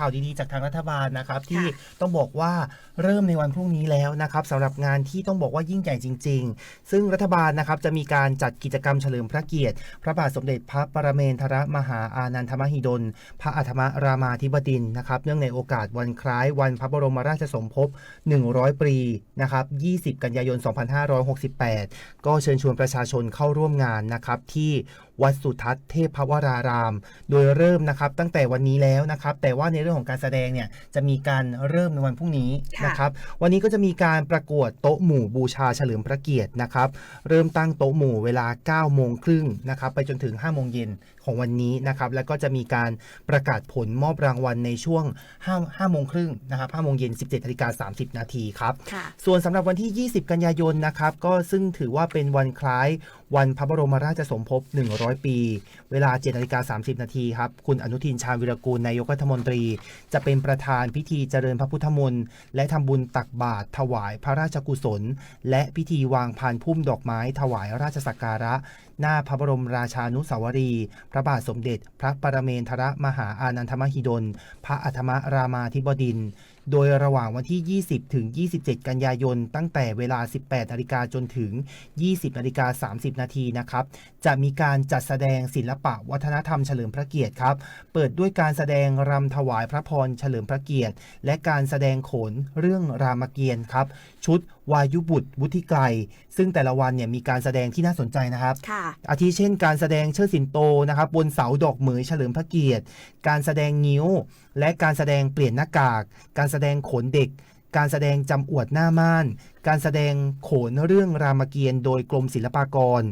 ข่าวดีๆจากทางรัฐบาลนะครับที่ต้องบอกว่าเริ่มในวันพรุ่งนี้แล้วนะครับสำหรับงานที่ต้องบอกว่ายิ่งใหญ่จริง ๆ ซึ่งรัฐบาลนะครับจะมีการจัดกิจกรรมเฉลิมพระเกียรติ พระบาทสมเด็จพระปรเมนทรมหาอานันทมหิดล พระอัฐมรามาธิบดินทร์นะครับเนื่องในโอกาสวันคล้ายวันพระบรมราชสมภพ 100 ปีนะครับ 20 กันยายน 2568 ก็เชิญชวนประชาชนเข้าร่วมงานนะครับที่ วัดสุทัศน์เทพวราราม โดยเริ่มนะครับตั้งแต่วันนี้แล้วนะครับ แต่ว่าในเรื่องของการแสดงเนี่ยจะมีการเริ่มในวันพรุ่งนี้ค่ะนะครับ วันนี้ก็จะมีการประกวดโต๊ะหมู่บูชาเฉลิมพระเกียรตินะครับ เริ่มตั้งโต๊ะหมู่เวลา9โมงครึ่งนะครับไปจนถึง5โมงเย็นของวันนี้นะครับ แล้วก็จะมีการประกาศผลมอบรางวัลในช่วง5 5โมงครึ่งนะครับ5โมงเย็น 17นาฬิกา30 นาทีครับค่ะส่วนสำหรับวันที่ 20 กันยายนนะครับ ก็ซึ่งถือว่าเป็นวันคล้ายวันพระบรมราชสมภพ100ปี เวลา7นาฬิกา30 นาทีครับ คุณอนุทินชาญวิรกูลนายกรัฐมนตรี จะเป็นประธานพิธีเจริญพระพุทธมนต์และทำบุญตักบาตรถวายพระราชกุศล และพิธีวางพานพุ่มดอกไม้ ถวายราชสักการะ หน้าพระบรมราชานุสาวรี พระบาทสมเด็จ พระปรเมนทรมหาอานันทมหิดล พระอัฐมรามาธิบดินทร์ โดยระหว่างวันที่ 20 ถึง 27 กันยายน ตั้งแต่เวลา 18นาฬิกาจนถึง 20นาฬิกา30 นาทีนะครับ จะมีการจัดแสดงศิลปะวัฒนธรรมเฉลิมพระเกียรติครับ เปิดด้วยการแสดงรำถวายพระพรเฉลิมพระเกียรติ และการแสดงโขนเรื่องรามเกียรติ์ครับ ชุดวายุบุตรวุฒิไกรซึ่งแต่ละวันเนี่ยมีการแสดงที่น่าสนใจนะครับค่ะอาทิเช่น การแสดงเชิดสิงโตนะครับบนเสาดอกเหมยเฉลิมพระเกียรติ การแสดงงิ้ว และการแสดงเปลี่ยนหน้ากาก การแสดงโขนเด็ก การแสดงจำอวดหน้าม่าน การแสดงโขนเรื่องรามเกียรติ์โดยกรมศิลปากร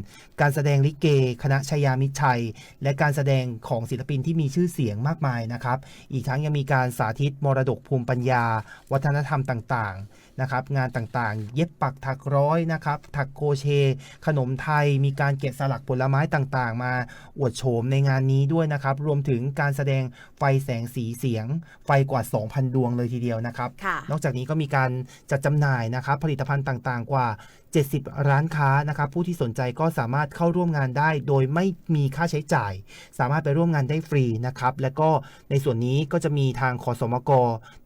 การแสดงลิเก คณะชยามิตรชัย และการแสดงของศิลปินที่มีชื่อเสียงมากมายนะครับ อีกทั้งยังมีการสาธิตมรดกภูมิปัญญา วัฒนธรรมต่างๆนะครับ งานต่างๆ เย็บปักถักร้อยนะครับ ถักโครเชต์ขนมไทย มีการแกะสลักผลไม้ต่างๆ มาอวดโฉมในงานนี้ด้วยนะครับ รวมถึงการแสดงไฟแสงสีเสียง ไฟกว่า 2,000 ดวงเลยทีเดียวนะครับค่ะนอกจากนี้ก็มีการจัดจำหน่ายนะครับผลิตภัณฑ์ต่างๆ กว่า 70 ร้านค้านะครับผู้ที่สนใจก็สามารถเข้าร่วมงานได้ โดยไม่มีค่าใช้จ่าย สามารถไปร่วมงานได้ฟรีนะครับและก็ในส่วนนี้ก็จะมีทางขอสมก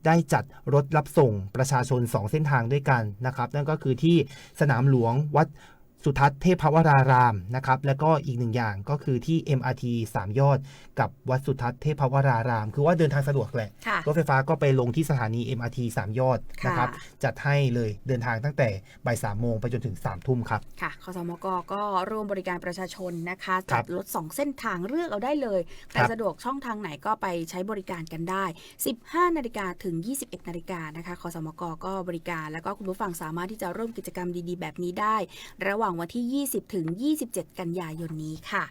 ได้จัดรถรับส่งประชาชน 2 เส้นทางด้วยกันนะครับนั่นก็คือที่สนามหลวงวัด สุทัศน์เทพวรารามนะครับแล้วก็อีกหนึ่งอย่างก็คือที่ MRT 3 ยอด กับวัดสุทัศน์เทพวราราม คือว่าเดินทางสะดวกแหละค่ะรถไฟฟ้าก็ไปลงที่สถานี MRT 3 ยอดนะครับค่ะจัดให้เลยเดินทางตั้งแต่บ่ายสามโมงไปจนถึง3ามทุ่มครับค่ะคสมกก็ร่วมบริการประชาชนนะคะครัจับดรถ2 เส้นทางเลือกเอาได้เลยใครครับสะดวกช่องทางไหนก็ไปใช้บริการกันได้ 15 นาฬิกาถึง 21 นาฬิกานะคะคสมกก็บริการแล้วก็คุณผู้ฟังสามารถที่จะร่วมกิจกรรมดีๆ แบบนี้ได้ระหว่างวันที่ 20 ถึง 27 กันยายนนี้ค่ะ